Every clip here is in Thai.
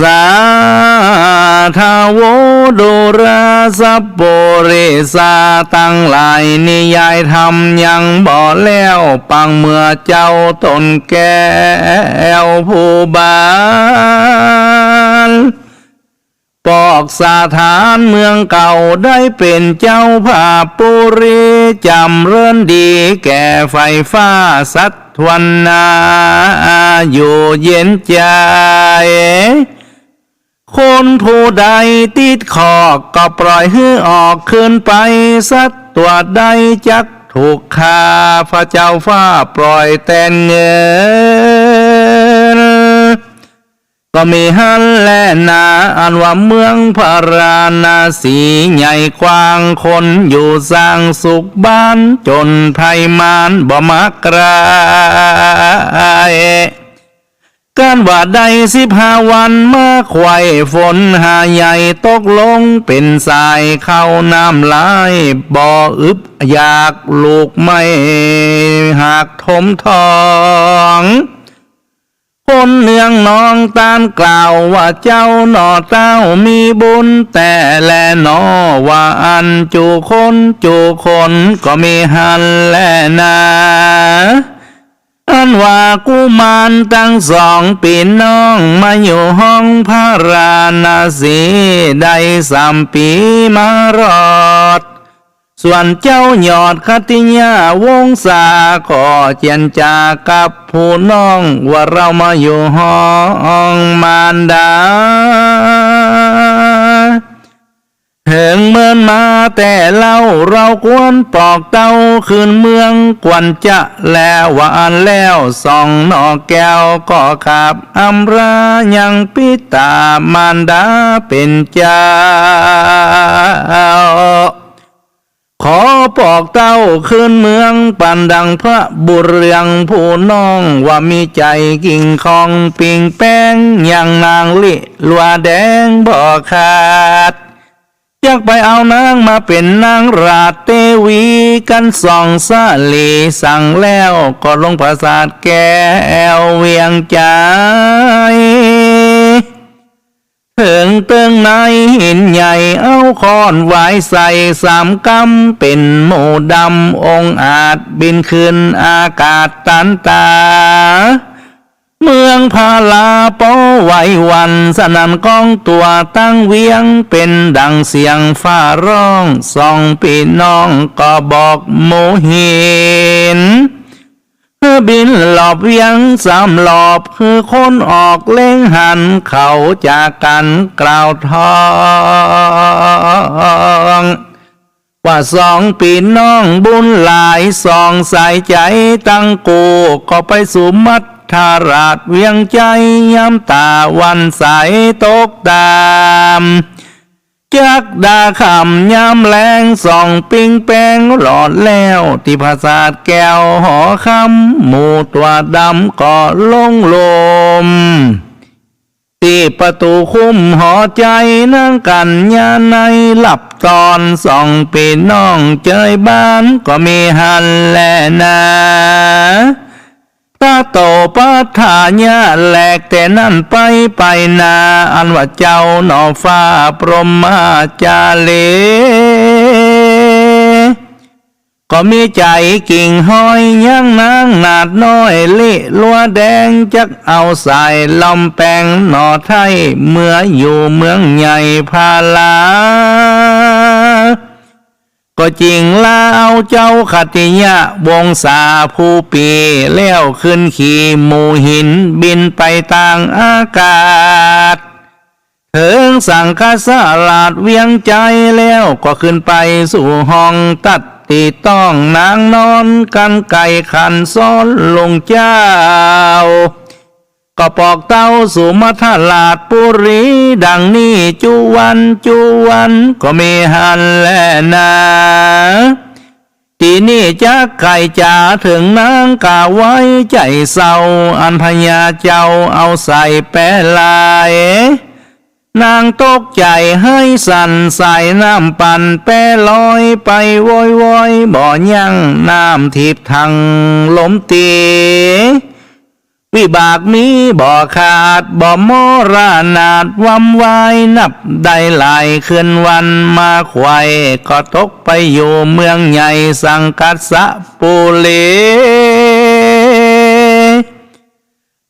สาธาวดุราสัพโปเรสาตั้งหลายนิยายธรรมยังบ่แล้วปังเมื่อเจ้าตนแก้วผู้บาลปอกสถานเมืองเก่าได้เป็นเจ้าภาพปุรีจำเรื่อนดีแก่ไฟฟ้าสัตว์ทวนนาอยู่เย็นใจ คนผู้ใดติดขอกก็ปล่อยให้ออกขึ้นไปสัตตัวใดจักถูกฆ่าพระเจ้าฟ้าปล่อยแต่เงิน ก็มีฮันและนาอันว่าเมืองพาราณสีใหญ่กว้างคนอยู่สร้างสุขบ้านจนไพมานบ่มากราย การว่าใดสิบห้าวันมาไขว่ฝนหาใหญ่ตกลงเป็นสายเข้าน้ำไหลายบ่ออึบอยากลูกไม่หากทมทองคนเนืองน้องตานกล่าวว่าเจ้าหนอเต้ามีบุญแต่แลหนอว่าอันจูคนจูคนก็มีหันแลนา ว่ากุมารตั้งสองปีน้องมาอยู่ห้องพระราณสีได้สามปีมารอด ส่วนเจ้าหยอดคติยาวงศาขอเจียนจากับผู้น้องว่าเรามาอยู่ห้องมารดา ถึงเมินมาแต่เล่าเราควรปอกเต้าคืนเมืองกวนจะแล้ววานแล้วสองนอกแก้วก็ขับอำรายังปิตามารดาเป็นเจ้า ขอปอกเต้าขึ้นเมืองปันดังพระบุเรืองผู้น้องว่ามีใจกิ่งคองปิงแป้งอย่างนางลิลัวแดงบ่ขาด อยากไปเอานางมาเป็นนางราตรเตวีกันสองสาลีสั่งแล้วก็ลงประสาทแก้วเวียงใจถิงเติงในหินใหญ่เอาคอนไหวใส่สามกำเป็นหมูดำองอาจบินขึ้นอากาศตันตา เมืองพาลาปอไหววันสนันกองตัวตั้งเวียงเป็นดังเสียงฟ้าร้องสองพี่น้องก็บอกโมหินคือบินหลอบเวียงสามหลอบคือคนออกเล่งหันเขาจากกันกล่าวทองว่าสองปีน้องบุญหลายสองสายใจตั้งกูก็ไปสู่มัท ธาราชเวียงใจย้ำตาวันใสตกตามจักดาคำยามแรงส่องปิงแปงหลอดแล้วที่ภาษาทแก้วหอคำหมูตัวดำก็ลงลม ที่ประตูคุ้มหอใจนั่งกันยาในหลับตอนส่องปีน้องเจยบ้านก็มีหันแลนา ตาโตปัฏฐายาแหลกแต่นั่นไปไปนา อันว่าเจ้าหนอฟ้าพรหมาจาเล ก็มีใจกิ่งห้อยยังนางนาดน้อยลิลัวแดงจักเอาใส่ลำแปงหนอไทย เมื่ออยู่เมืองใหญ่พาลา ก็จริงลาเอาเจ้าขติยะวงศาผู้ปีแล้วขึ้นขี่หมูหินบินไปต่างอากาศถึงสั่งคาสาลาดเวียงใจแล้วก็ขึ้นไปสู่ห้องตัดตีต้องนางนอนกันไก่ขันซ้อนลงเจ้า ก็ปอกเต้าสูมัทลาดปุรี ดังนี้จุวันจุวันก็มีหันแลนาตีนี่จะไก่จ๋าถึงนางกาไว้ใจเศร้า อันพญาเจ้าเอาใส่แปะลายนางตกใจให้สั่นใส่น้ำปั่นแปลอยไปวอยวอยบ่อยั่งน้ำทิพทางล้มตี วิบากมีบ่อขาดบ่อมรานาดวำวายนับได้หลายคืนวันมาควายก็ตกไปอยู่เมืองใหญ่สังกัดสะปูเล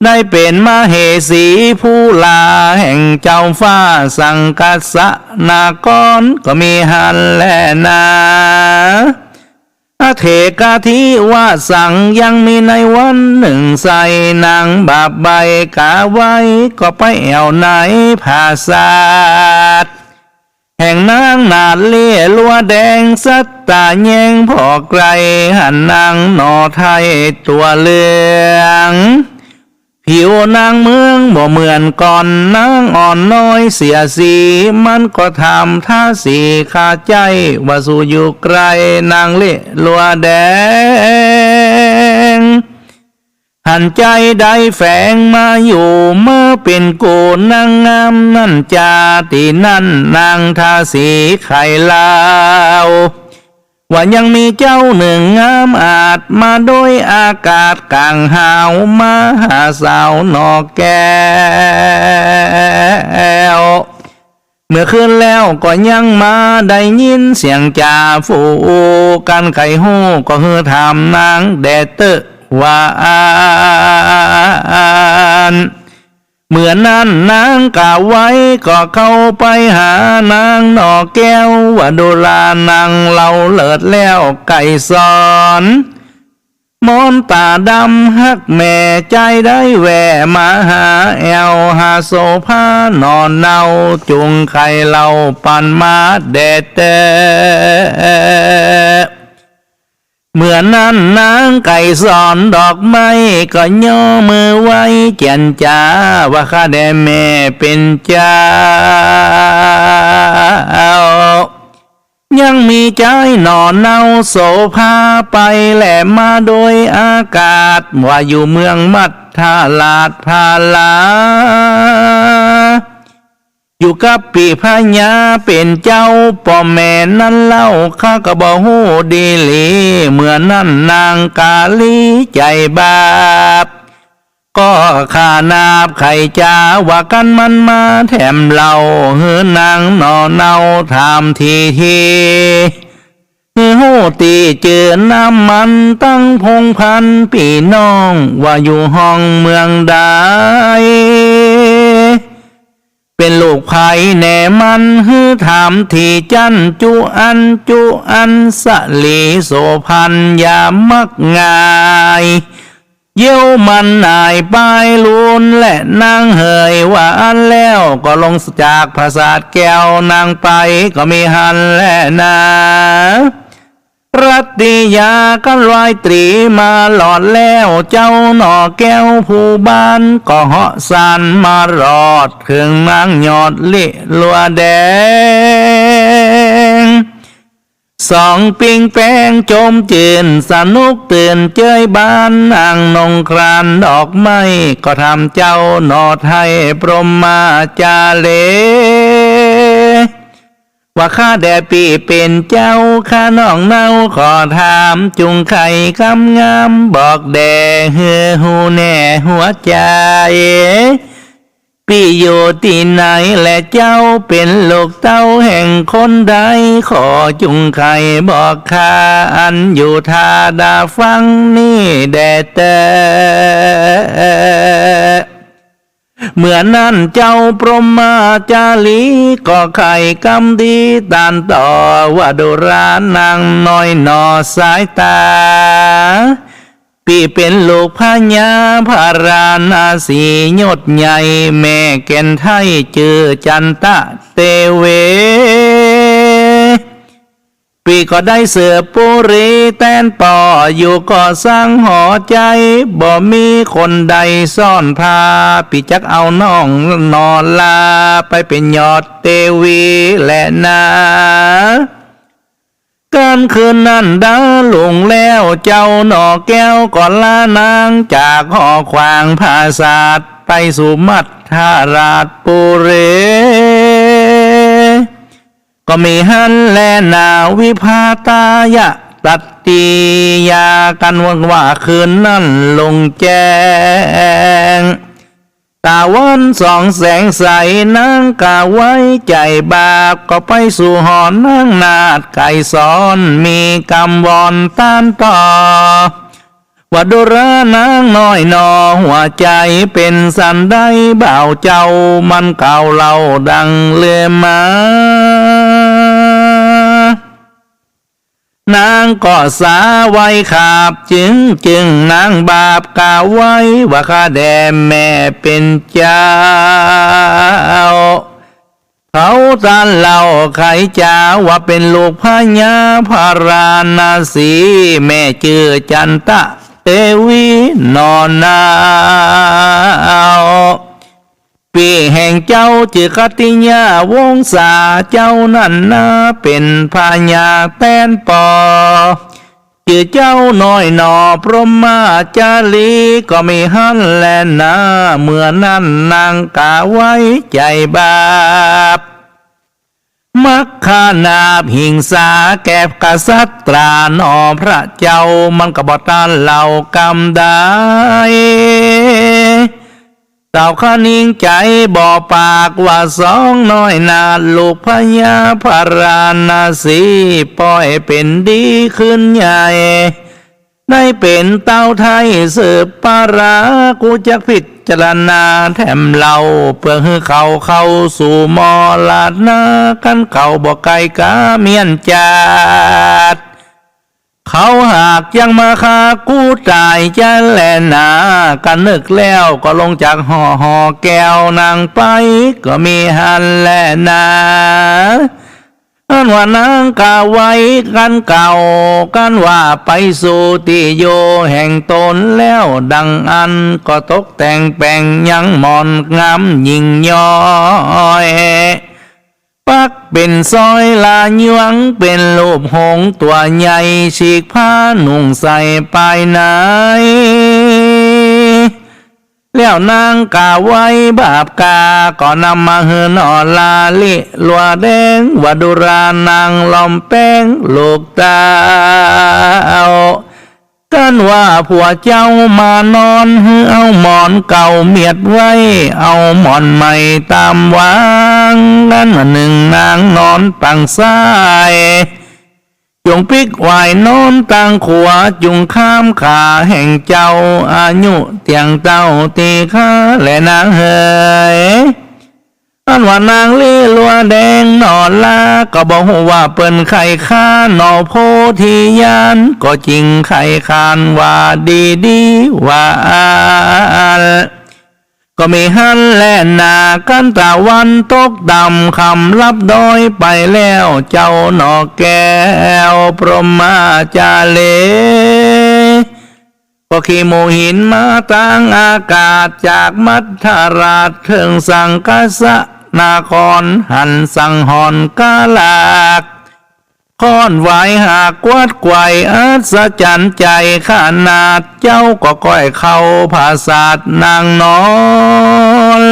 ได้เป็นมาเหสีผู้ลาแห่งเจ้าฟ้าสังกัสสะนากรก็มีหันแลนา เทกาทิว่าสั่งยังมีในวันหนึ่งใส่นางบาบใบกะไว้ ก็ไปแอวไหนภาษาทแห่งนางนาดเลี่ยลัวแดงสัตตาแยงพอไกลหันนางหนอไทยตัวเหลือง ผิวนางเมืองบ่เหมือนก่อนนางอ่อนน้อยเสียสี มันก็ทำท่าสีขาดใจว่าสู่อยู่ไกลนางเละลัวแดง หันใจได้แฝงมาอยู่เมื่อเป็นโกนางงามนั่นจาตินั่นนางทาสีไข่ลาว ว่ายังมีเจ้าหนึ่งงามอาจมาโดยอากาศกลางหาวมาหาสาวนอกแก้วเมื่อคืนแล้วก็ยังมาได้ยินเสียงจ่าฟูกันไข่หูก็เฮือถามนางแดเตอว่าอ่าน เหมือนนั้นนางกล่าวไว้ก็เข้าไปหานางนอแก้วว่าโดรานางเราเลิดแล้วไก่สอนมอนตาดำฮักแม่ใจได้แหวมาหาแอวหาโซภานอนเนาจุงไข่เราปันมาแดดเต เมื่อนั้นนางไก่สอนดอกไม้ก็ย่อมือไว้เจนจ้าว่าข้าแด่แม่เป็นเจ้า ยังมีใจหนอนเนาโสภาไปแหลมมาโดยอากาศ ว่าอยู่เมืองมัทธาลาดพาลา อยู่กับปีพญาเป็นเจ้าป่อแม่นั้นเล่าข้าก็บอกหูดีลีเมื่อนั้นนางกาลีใจบาปก็ข้านาบไข่จ้าว่ากันมันมาแถมเราเฮือนางนอเนาถามทีทีฮือหูตีเจอน้ำมันตั้งพงพันพี่น้อง ว่าอยู่ห้องเมืองใด เป็นลูกไผ่แน่มันฮือถามที่จันจุอันจุอันสลีโสพันยามักง่ายเยี่ยวมันนายปลายลุนและนางเหยว่าอันแล้วก็ลงจากปราสาทแก้วนางไปก็มีหันและนา รัตติยากันลอยตรีมาหลอดแล้วเจ้าหน่อแก้วผู้บ้าน ก็เหาะสานมารอดเครื่องนางยอดละลัวแดงสองปิงแป้งโจมจืนสนุกตื่นเจยบ้านนางนงครานดอกไม้ก็ทำเจ้าหนอไทย พรมมาจาเล ว่าข้าแด่ปีเป็นเจ้าข้าน้องเนาขอถามจุงไข่คำงามบอกแด่เฮือหูแน่หัวใจพี่อยู่ที่ไหนและเจ้าเป็นลูกเต้าแห่งคนใดขอจุงไข่บอกข้าอันอยู่ทาดาฟังนี่แดเต อเมื่อนั้นเจ้าพรหมาจาลีก็ไข่กำดีตานต่อว่าดูรานางน้อยนอสายตาปี่เป็นลูกพญาพารานาสียศใหญ่ แม่แก่นไทยเจอจันตะเตเว ปีก็ได้เสือปุรีแตนป่ออยู่ก็สร้างหอใจ บ่มีคนใดซ่อนพาปีจักเอาน้องนอนลา ไปเป็นยอดเตวีและนาการคืนนั้นดาหลงแล้วเจ้าหนอแก้วก่อนลานางจากหอขวางภาศาสไปสู่มัทธาราชปุเร ก็มีฮันแลนาวิภาตายะตัตติยากันว่าว่าคืนนั้นลงแจ้งตาวันสองแสงใสนางกาไว้ใจบาปก็ไปสู่หอนนางนาดไก่สอนมีกำวอนต้านต่อ ว่าดุรานางน้อยนอหัวใจเป็นสันได้บ่าวเจ้ามันเก่าเล่าดังเลือมา นางก็สาไว้ขาบจึงจึงนางบาปกาไว้ว่าข้าแด่แม่เป็นเจ้า เขาตานเล่าไขจาว่าเป็นลูกพญาพาราณสีแม่ชื่อจันตะ เตวีนอนนาวปีแห่งเจ้าจือคติญาวงศาเจ้านั่นนาเป็นพญาแตนปอจือเจ้าน้อยหนอพรหมาจารีก็ไม่หันแลนาเมื่อนั้นนางกาไว้ใจบาป มักขานาบหิงสาแก็บกษัตรานอพระเจ้ามันกบอตานเหล่ากำได้เต่าขานิ่งใจบ่อปากว่าสองน้อยนาลูกพญาพาราณสีปล่อยเป็นดีขึ้นใหญ่ได้เป็นเต้าไทยสืบปารากูจะพิด จารณาแถมเล่าเพื่อให้เขาเข้าสู่มอลาดนากันเขาบอกไกลกาเมียนจัดเขาหากยังมาคากูตายจะแลนากันนึกแล้วก็ลงจากห่อห่อแก้วนางไปก็มีหันแลนา อันว่านางกาไว้กันเก่า กันว่าไปสู่ติโยแห่งตนแล้วดังอันก็ตกแต่งแปลงยังมอนงามยิ่งย้อยปักเป็นซอยลายวงเป็นรูปหงตัวใหญ่ฉีกผ้าหนุ่งใส่ไปไหน แล้วนางกาไว้บาปกา ก็นำมาเฮือนอลาลิลัวแดงวดุรานางลอมแป้งลูกตาเกันว่าผัวเจ้ามานอนฮือเอาหมอนเก่าเมียดไว้ เอาหมอนใหม่ตามวาง นั้นหนึ่งนางนอนปังซ้าย จงปิกไหวโนอนตังขวาจุงข้ามขาแห่งเจ้าอายุเตียงเต้าตีข้าและนางเฮยอันว่านางลีลัวแดงนอนลาก็บอกว่าเปิ้นไข่ข้าหนอโพธิยานก็จริงไข่คานว่าดีดีว่าอ ก็มีหันแลนากันตะวันตกดำคำรับดอยไปแล้วเจ้าหนอแก้วพรหมาจาเลก็ขี่โมหินมาตั้งอากาศจากมัทธาราชเทิงสังกสะนาครหันสังหอนกาลาก ค้อนไหวหากวัดไกวอัศจรรย์ใจขนาดเจ้าก็ก้อยเข้าภาษาทนางนอน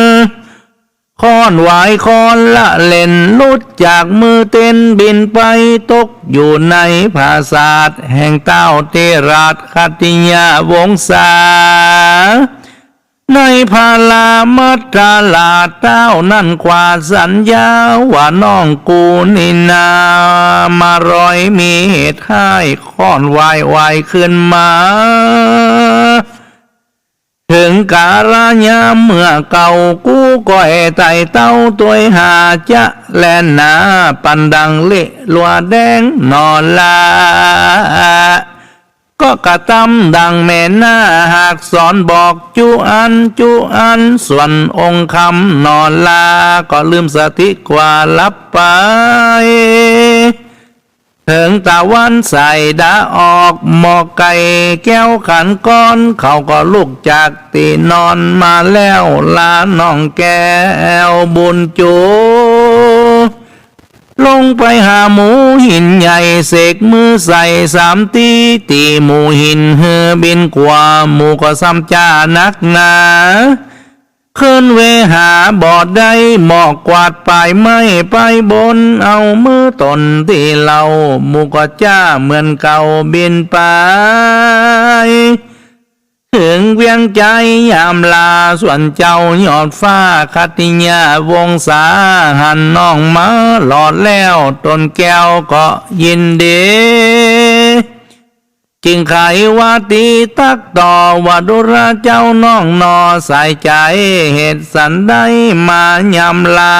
ค้อนไหวค้อนละเล่นลุดจากมือเต้นบินไปตกอยู่ในภาษาทแห่งเต้าเตราชคติยาวงศา ในพาลามัตตาลาเต้านั่นกว่าสัญญาว่าน้องกูนี่นา มารอยมีเหตุให้ค้อนวายวายขึ้นมา ถึงกาลยามเมื่อเก่ากู้ก้อยไต่เต้าตัวหาจะแลนหนาปันดังเละลัวแดงนอนลา ก็กระตำดังแม่หน้าหากสอนบอกจุอันจุอัน ส่วนองค์คำนอนลา ก็ลืมสติกว่าลับไป ถึงตะวันใส่ดาออกหมอกไก่แก้วขันก้อน เขาก็ลุกจากตีนอนมาแล้วลาน้องแก้วบุญจู ลงไปหาหมูหินใหญ่เสกมือใส่สามตีตีหมูหินเฮอบินกว่าหมูก็ซ้ำจ้านักหนาขึ้นเวหาบอดได้หมอกกวาดปลายไม้ไปบน เอามือตนที่เราหมูก็จ้าเหมือนเก่าบินไป ถึงเวียงใจยามลาส่วนเจ้ายอดฟ้าคัติยาวงศาหันน้องมาหลอดแล้วต้นแก้วก็ยินดีจึงไขว่าตีตักต่อว่าดุราเจ้าน้องนอใส่ใจเหตุสันได้มายำลา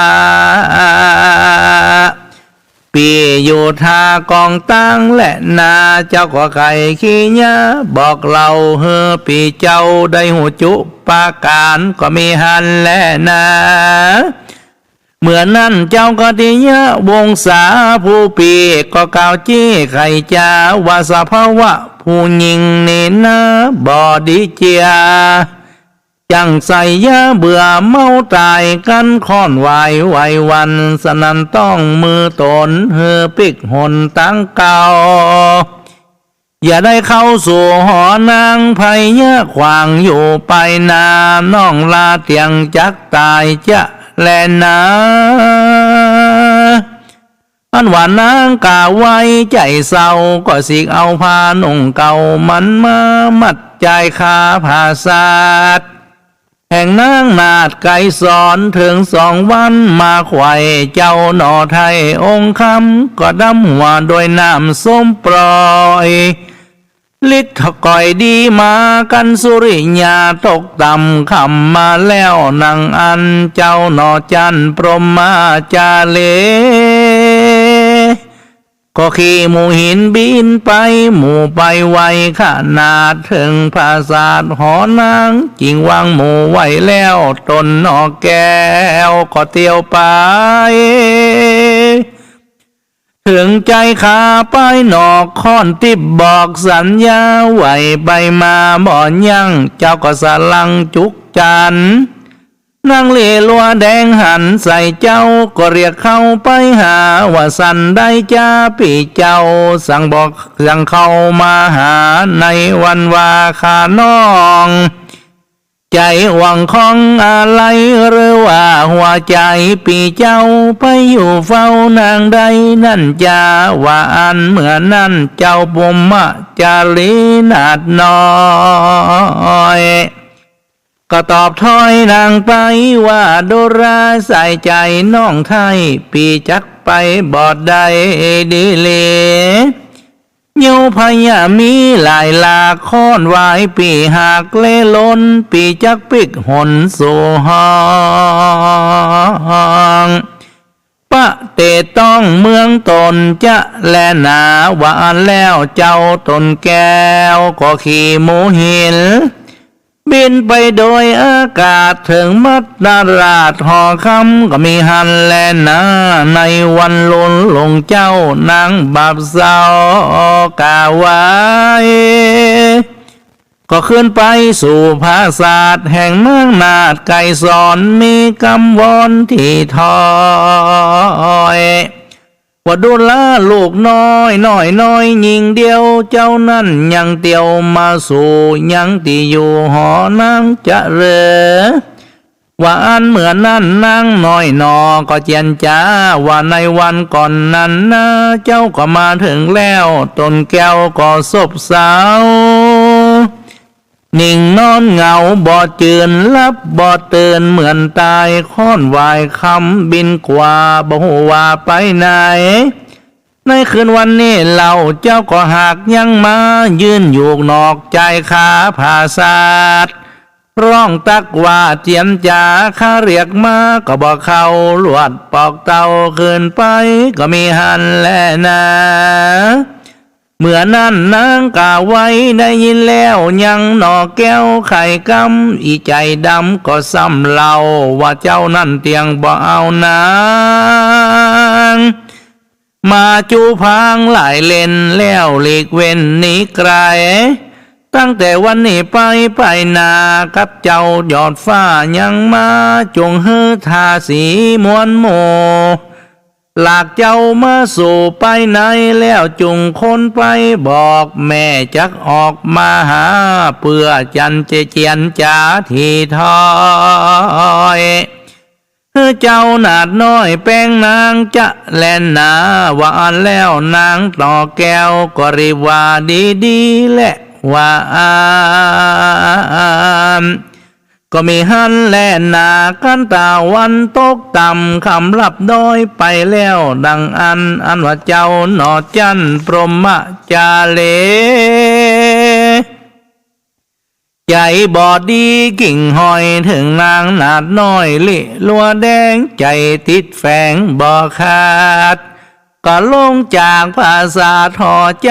ปีอยู่ทากองตั้งและนาเจ้าก็ไข่ขี้ยะบอกเราเฮอปีเจ้าได้หูจุปาการก็มีหันและนาเมื่อนั้นเจ้าก็ดีเยะวงศาผู้ปีก็กล่าวจี้ไข่จาวาสภาวะผู้หญิงนี่นะบอดีเจีย จังใส่ยาเบื่อเมาตายกันค่อนไหวไหววันสนันต้องมือตนเฮอปิกหนตั้งเก่าอย่าได้เข้าสู่หอนางไพยะขวางอยู่ไปนาน้องลาเตียงจักตายจะแลนนาอันว่านางกาไว้ใจเศร้าก็สิกเอาพานุ่งเก่ามันมามัดใจคาผาศาสตร์ แห่งนางนาดไก่สอนถึงสองวันมาไข่เจ้าหนอไทยองค์คำก็ดำหัวโดยน้ำส้มปล่อยลิทก่อยดีมากันสุริยาตกต่ำคำมาแล้วนางอันเจ้าหนอจันพรหมาจาเล ก็ขี่หมูหินบินไปหมู่ไปไวขนาดถึงปราสาทหอนางจิงวางหมูไว้แล้วตนนอกแก้วก็เตียวไป ถึงใจขาไปนอกค้อนติบบอกสัญญาไหวใบมาบ่อนยังเจ้าก็สลังจุกจันทร์ นางเลลัวแดงหันใส่เจ้าก็เรียกเข้าไปหา ว่าสันได้จ้าพี่เจ้า สั่งบอกสั่งเข้ามาหาในวันวาขาน้อง ใจหวังของอะไรหรือว่าหัวใจปีเจ้าไปอยู่เฝ้านางใดนั่นจาว่าอันเหมือนนั่นเจ้าบุมมะจาลีนาดน้อย ก็ตอบถอยนางไปว่าโดราใส่ใจน้องไทย ปีจักไปบอดใดดีเลโยพยามีหลายลาค้อนไว้ปีหากเลลนปีจักปิกหนสู่ห้องปะเตต้องเมืองตนจะแลหนาวันแล้วเจ้าตนแก้วก็ขี่หมูหิน บินไปโดยอากาศถึงมัดนาราชหอคำก็มีหันแลนา ในวันลุนลงเจ้านางบาปเศร้ากาไว้ก็ขึ้นไปสู่ภาศาสตร์แห่งเมืองนาดไก่สอนมีกำวอนที่ทอย ว่าดูแลลูกน้อยน้อยน้อยยิงเดียวเจ้านั่นยังเตียวมาสู่ยังที่อยู่หอนังจะเรอว่าอันเหมือนนั่นนางน้อยนอก็เจียนจ้าว่าในวันก่อนนั้นนะเจ้าก็มาถึงแล้ว ตนแก้วก็ซบเศร้า นิ่งนอนเหงาบอดจืนลับบอดเตือนเหมือนตายค้อนวายคำบินกว่าบ่ฮู้ว่าไปไหน ในคืนวันนี้เราเจ้าก็หากยังมายืนอยู่นอกใจขาผาศาสตร์ร้องตักว่าเจียมจ่าข้าเรียกมาก็บอกเขาลวดปอกเตาคืนไปก็มีหันแลนา เมื่อนั้นนางกาไว้ได้ยินแล้วยังหนอแก้วไข่กำอีใจดำก็ซ้ำเล่าว่าเจ้านั่นเตียงบ่เอานางมาจูพางหลายเลนแล้วหลีกเว้นหนีไกล ตั้งแต่วันนี้ไปไปนากับเจ้ายอดฟ้ายังมาจงเฮือทาสีมวนโม หลากเจ้ามาสู่ไปไหนแล้วจุงคนไปบอกแม่จักออกมาหา เพื่อจันเจเจียนจ๋าทีทอยเจ้าหนาดน้อยแป้งนางจะแลนหนาหวานแล้วนางต่อแก้วก็รีว่าดีดีและว่าอาม ก็มีหันแลนหนากันตาวันตกต่ำคำลับด้อยไปแล้ว ดังอันอันว่าเจ้าหนอจันพรหมจาเลใจบอดดีกิ่งหอยถึงนางนาดน้อยลิลัวแดงใจติดแฝงบ่ขาด ก็ลงจากภาษาทอใจ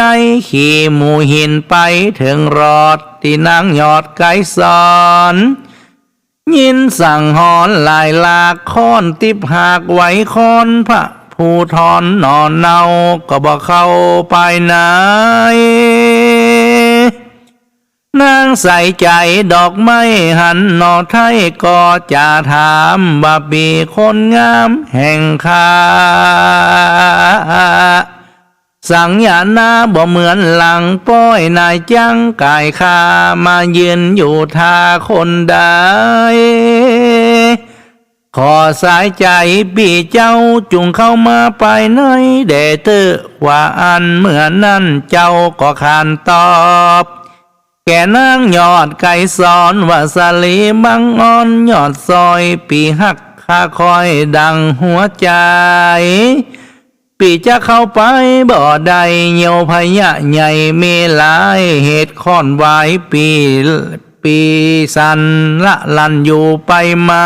ขี่หมูหินไปถึงรอดที่นางยอดไกสอน ยินสั่งหอนลายลากค้อนติบหากไหวค้อนพระผู้ทอนนอนเนาก็บ่เข้าไปไหนนางใส่ใจดอกไม้หันนอไทยก็จะถามว่าปีคนงามแห่งคา สังยานาบ่เหมือนหลังป้อยนายจังกายคามายืนอยู่ท่าคนใดขอสายใจปีเจ้าจุงเข้ามาไปไหนเดเตอว่าอันเหมือนนั่นเจ้าก็ขานตอบ แกนางยอดไก่สอนว่าสลีบังอ่อนยอดซอยปีหักข้าคอยดังหัวใจ ปีจะเข้าไปบ่ใดเหี่ยวพยะใหญ่มีหลายเหตุค้อนไว้ปีปีสันละลันอยู่ไปมา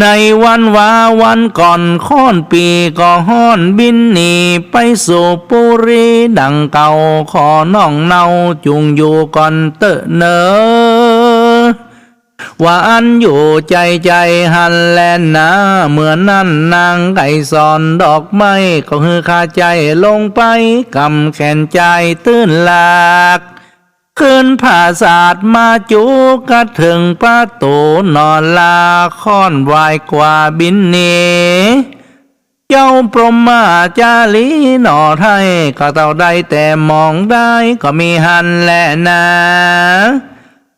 ในวันวาวันก่อนค้อนปีก็ห้อนบินหนีไปสู่ปุรีดังเก่าขอน้องเนาจุงอยู่ก่อนเตอะเนอ ว่าอันอยู่ใจใจหันแลนนาเหมือนนั่นนางไก่สอนดอกไม้ก็คือคาใจลงไปกำแขนใจตื้นหลากขึ้นผาศาสตร์มาจูกระถึงประตูนอนลาค่อนวายกว่าบินหนีเจ้าพรหมาจาลีหนอไทยก็เต่าได้แต่มองได้ก็มีหันแหละนา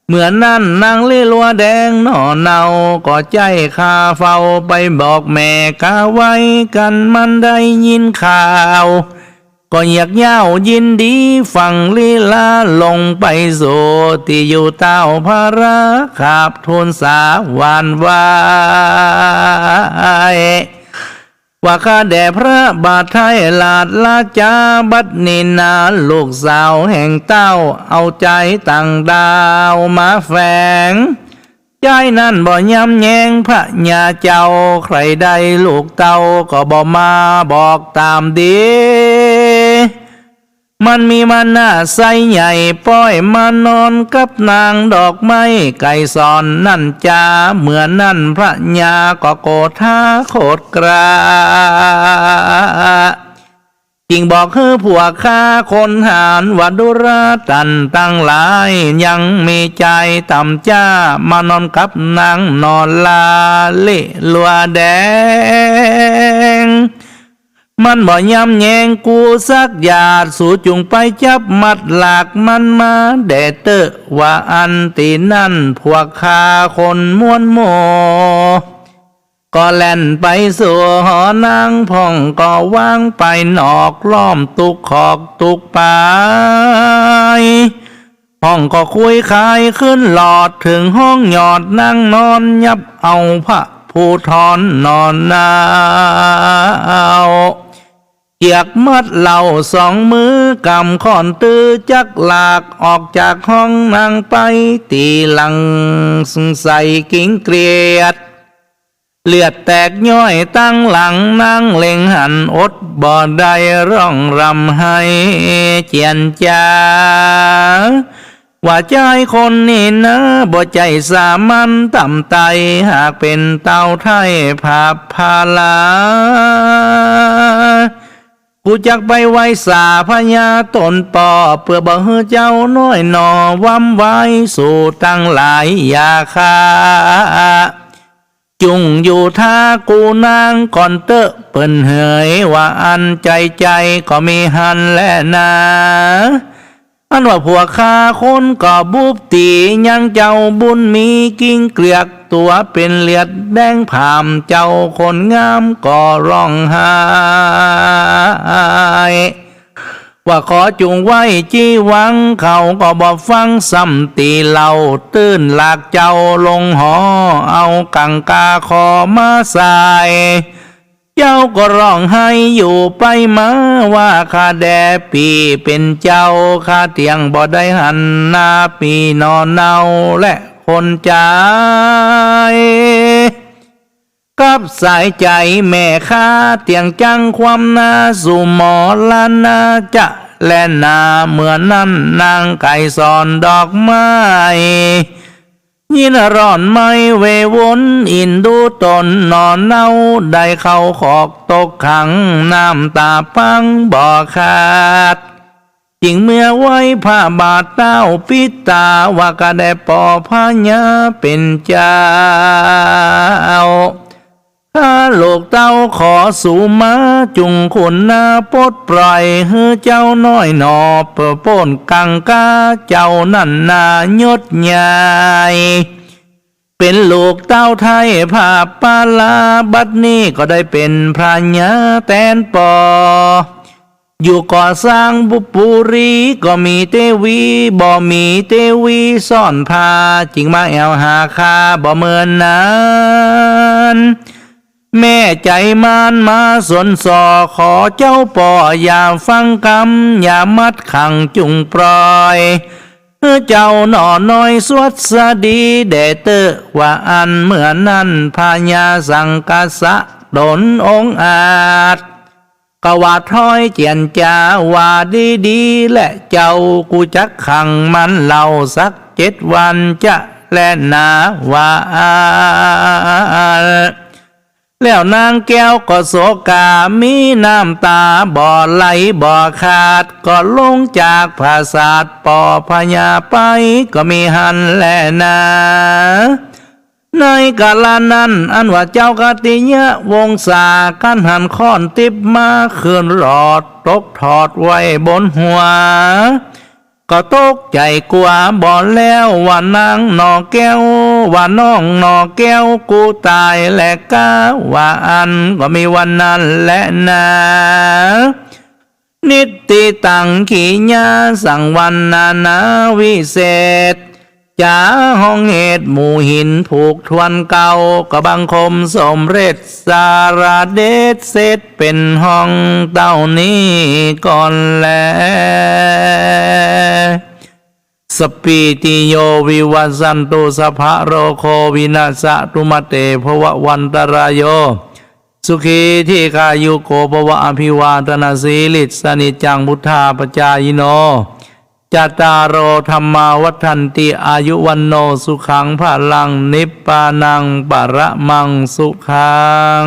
เหมือนนั่นนางเลี้ลัวแดงหน่อเนาก็ใจคาเฝ้าไปบอกแม่กาไว้กันมันได้ยินข่าว ก็อยากย่าวยินดีฟังลีลาลงไปสู่ที่อยู่เต้าพระราขาบทูลสาวานวาย ว่าข้าแด่พระบาทไทยลาดลาจาบัดนินาลูกสาวแห่งเต้าเอาใจต่างดาวมาแฝงใจนั่นบ่ย้ำแยงพระญาเจ้า ใครได้ลูกเต้าก็บ่มาบอกตามดี มันมีมันหน้าใสใหญ่ป้อยมานอนกับนางดอกไม้ไก่สอนนั่นจ้าเหมือนนั่นพระญาก็โกรธาโคตรกราจริงบอกคือผัวข้าคนหารวัดุราตันตั้งหลาย ยังมีใจต่ำจ้ามานอนกับนางนอนลาเละลัวแดง มันบ่ยำแยงกูสักหยาด สู่จุงไปจับมัดหลากมันมาแดเตอะว่าอันตีนั่นพวกข้าคนม้วนโมก็แล่นไปสู่หอนางพ่องก็วางไปนอกล้อมตุกขอกตุกปายห้องก็คุยคายขึ้นหลอดถึงห้องหยอดนั่งนอนยับเอาพระผู้ทอนนอนนาว เกียกมัดเหล่าสองมือกำขอนตื้อจักหลากออกจากห้องนางไป ตีหลังใส่กิ้งเกลียด เลือดแตกย่อยตั้งหลังนั่งเล็งหันอดบ่ได้ร้องรำให้เจียนจาว่าใจคนนี่นะบ่ใจสามัญต่ำไตหากเป็นเต่าไทยภาพพาลา กูจักไปไว้สาพญาตนปอเพื่อบ่ให้เจ้าน้อยหนอวำไว้สู่ตั้งหลายยาคาจุงอยู่ท่ากูนางก่อนเตอะเปิ้นเหยว่าอันใจใจก็มีหันและนา อันว่าผัวคาคนก็บุบตียังเจ้าบุญมีกิ้งเกลียกตัวเป็นเลียดแดงผามเจ้าคนงามก็ร้องไห้ว่าขอจุงไว้จีวังเขาก็บอกฟังซ้ำตีเหล่าตื้นหลากเจ้าลงหอเอากังกาคอมาใส่ เจ้าก็ร้องให้อยู่ไปมาว่าข้าแดปีเป็นเจ้าข้าเตียงบ่ได้หันหน้าปีนอนเนาและคนใจกับสายใจแม่ข้าเตียงจังความนาสู่หมอลานาจะแลนาเหมือนนั่นนางไก่สอนดอกไม้ ยินร่อนไม่เววนอินดูตนนอนเน่าได้เข้าขอกตกขังน้ำตาพังบ่อขาดจิงเมื่อไว้ผ้าบาทเต้าปิตาว่ากะได้ปอพญาเป็นเจ้า ข้าโลกเต้าขอสู่มาจุงคุณนาปดปล่อยเฮือเจ้าน้อยหนอปิดป้นกังกาเจ้านั่นนายศใหญ่เป็นลูกเต้าไทยภาปาลาบัดนี้ก็ได้เป็นพระญาแตนปอ อยู่ก่อสร้างบุปุรีก็มีเตวีบ่มีเตวีซ่อนพาจิงมาแอวหาคาบ่เมินนั้น แม่ใจมานมาสนสอขอเจ้าปออย่าฟังกำอย่ามัดขังจุงปล่อยเจ้าหน่อน้อยสวดสดีเดเตอว่าอันเหมือนนั้นพญาสังกษะดนองอาจกว่าถ้อยเจียนจาว่าดีดีและเจ้ากูจักขังมันเหล่าสักเจ็ดวันจะแลนาว่า แล้วนางแก้วก็โศกามีน้ำตาบ่อไหลบ่อขาด ก็ลงจากภาษาทปอพญาไปก็มีหันแลนาในกาลนั้น อันว่าเจ้ากติยะวงศากันหันค้อนติบมาเคืนรอดตกถอดไว้บนหัว ก็ตกใจกลัวบอกแล้วว่านางนอแก้ว ว่าน้องนอแก้วกูตายแหละก้าว่าอันก็มีวันนั้นแหละนะนิติตังขีญาสังวันนานาวิเศษ จาห้องเหตุหมู่หินผูกทวนเก่าก็บังคมสมเร็จสาราเดชเสร็จเป็นห้องเต้านี้ก่อนแล สปีติโยวิวัสันตุสภะโรโควินาสตุมเตภวะวันตรายโย สุขีที่กายุโกภวะอภิวาตนาสีลิสนิจจังพุทธาปจายโน จตารโอธรรมาวัฒนติอายุวันโนสุขังพลังนิปปานังปะระมังสุขัง